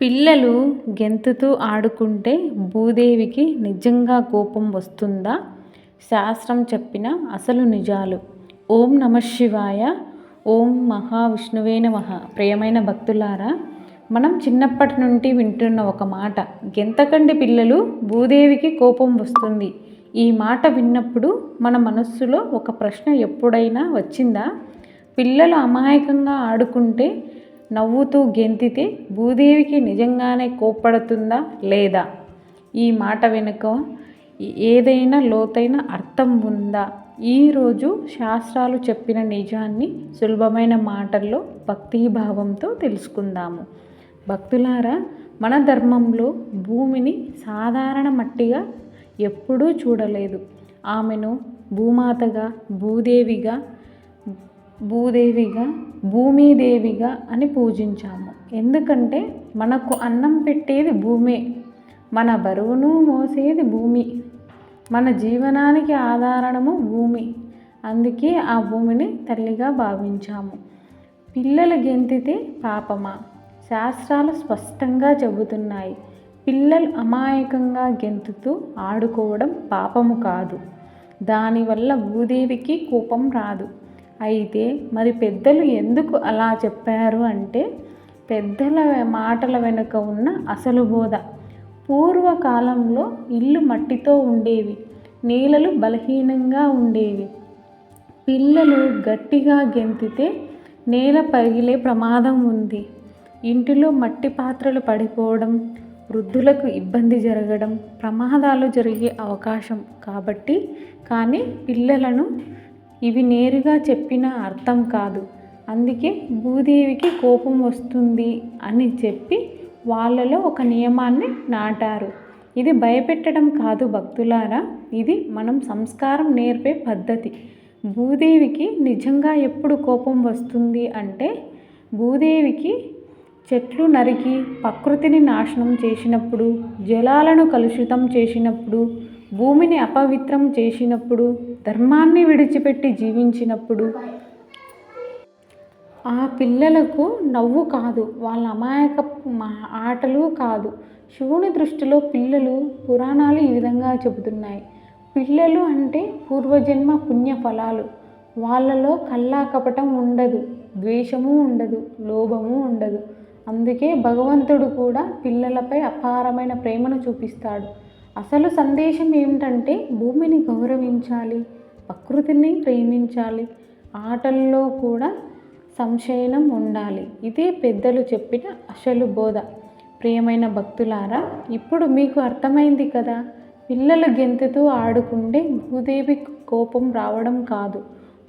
పిల్లలు గెంతుతూ ఆడుకుంటే భూదేవికి నిజంగా కోపం వస్తుందా? శాస్త్రం చెప్పిన అసలు నిజాలు. ఓం నమ శివాయ ఓం మహావిష్ణువే నమ. ప్రియమైన భక్తులారా మనం చిన్నప్పటి నుండి వింటున్న ఒక మాట గెంతకండి పిల్లలు భూదేవికి కోపం వస్తుంది. ఈ మాట విన్నప్పుడు మన మనస్సులో ఒక ప్రశ్న ఎప్పుడైనా వచ్చిందా? పిల్లలు అమాయకంగా ఆడుకుంటే నవ్వుతూ గెంతితే భూదేవికి నిజంగానే కోప్పడుతుందా లేదా? ఈ మాట వెనుక ఏదైనా లోతైన అర్థం ఉందా? ఈరోజు శాస్త్రాలు చెప్పిన నిజాన్ని సులభమైన మాటల్లో భక్తిభావంతో తెలుసుకుందాము. భక్తులారా మన ధర్మంలో భూమిని సాధారణ మట్టిగా ఎప్పుడూ చూడలేదు. ఆమెను భూమాతగా భూదేవిగా భూదేవిగా భూమిదేవిగా అని పూజించాము. ఎందుకంటే మనకు అన్నం పెట్టేది భూమే. మన బరువును మోసేది భూమి. మన జీవనానికి ఆధారణము భూమి. అందుకే ఆ భూమిని తల్లిగా భావించాము. పిల్లలు గెంతితే పాపమా? శాస్త్రాలు స్పష్టంగా చెబుతున్నాయి. పిల్లలు అమాయకంగా గెంతుతూ ఆడుకోవడం పాపము కాదు. దానివల్ల భూదేవికి కోపం రాదు. అయితే మరి పెద్దలు ఎందుకు అలా చెప్పారు అంటే పెద్దల మాటల వెనుక ఉన్న అసలు బోధ. పూర్వకాలంలో ఇల్లు మట్టితో ఉండేవి నీళ్ళలు బలహీనంగా ఉండేవి. పిల్లలు గట్టిగా గెంతితే నేల పగిలే ప్రమాదం ఉంది. ఇంటిలో మట్టి పాత్రలు పడిపోవడం వృద్ధులకు ఇబ్బంది జరగడం ప్రమాదాలు జరిగే అవకాశం కాబట్టి కానీ పిల్లలను ఇవి నేరుగా చెప్పిన అర్థం కాదు. అందుకే భూదేవికి కోపం వస్తుంది అని చెప్పి వాళ్ళలో ఒక నియమాన్ని నాటారు. ఇది భయపెట్టడం కాదు భక్తులారా. ఇది మనం సంస్కారం నేర్పే పద్ధతి. భూదేవికి నిజంగా ఎప్పుడు కోపం వస్తుంది అంటే భూదేవికి చెట్లు నరికి ప్రకృతిని నాశనం చేసినప్పుడు జలాలను కలుషితం చేసినప్పుడు భూమిని అపవిత్రం చేసినప్పుడు ధర్మాన్ని విడిచిపెట్టి జీవించినప్పుడు ఆ పిల్లలకు నవ్వు కాదు వాళ్ళ అమాయక ఆటలు కాదు. శివుని దృష్టిలో పిల్లలు పురాణాలు ఈ విధంగా చెబుతున్నాయి. పిల్లలు అంటే పూర్వజన్మ పుణ్య ఫలాలు. వాళ్ళలో కల్లా కపటం ఉండదు ద్వేషము ఉండదు లోభము ఉండదు. అందుకే భగవంతుడు కూడా పిల్లలపై అపారమైన ప్రేమను చూపిస్తాడు. అసలు సందేశం ఏమిటంటే భూమిని గౌరవించాలి ప్రకృతిని ప్రేమించాలి ఆటల్లో కూడా సంశయనం ఉండాలి. ఇదే పెద్దలు చెప్పిన అసలు బోధ. ప్రియమైన భక్తులారా ఇప్పుడు మీకు అర్థమైంది కదా పిల్లలు గెంతుతూ ఆడుకుంటే భూదేవి కోపం రావడం కాదు.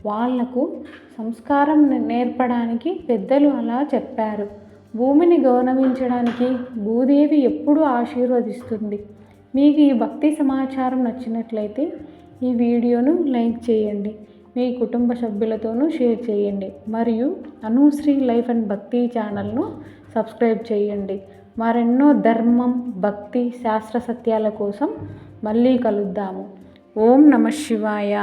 వాళ్ళకు సంస్కారం నేర్పడానికి పెద్దలు అలా చెప్పారు. భూమిని గౌరవించడానికి భూదేవి ఎప్పుడూ ఆశీర్వదిస్తుంది. మీకు ఈ భక్తి సమాచారం నచ్చినట్లయితే ఈ వీడియోను లైక్ చేయండి. మీ కుటుంబ సభ్యులతోనూ షేర్ చేయండి. మరియు అనుశ్రీ లైఫ్ అండ్ భక్తి ఛానల్ను సబ్స్క్రైబ్ చేయండి. మరెన్నో ధర్మం భక్తి శాస్త్ర సత్యాల కోసం మళ్ళీ కలుద్దాము. ఓం నమ శివాయ.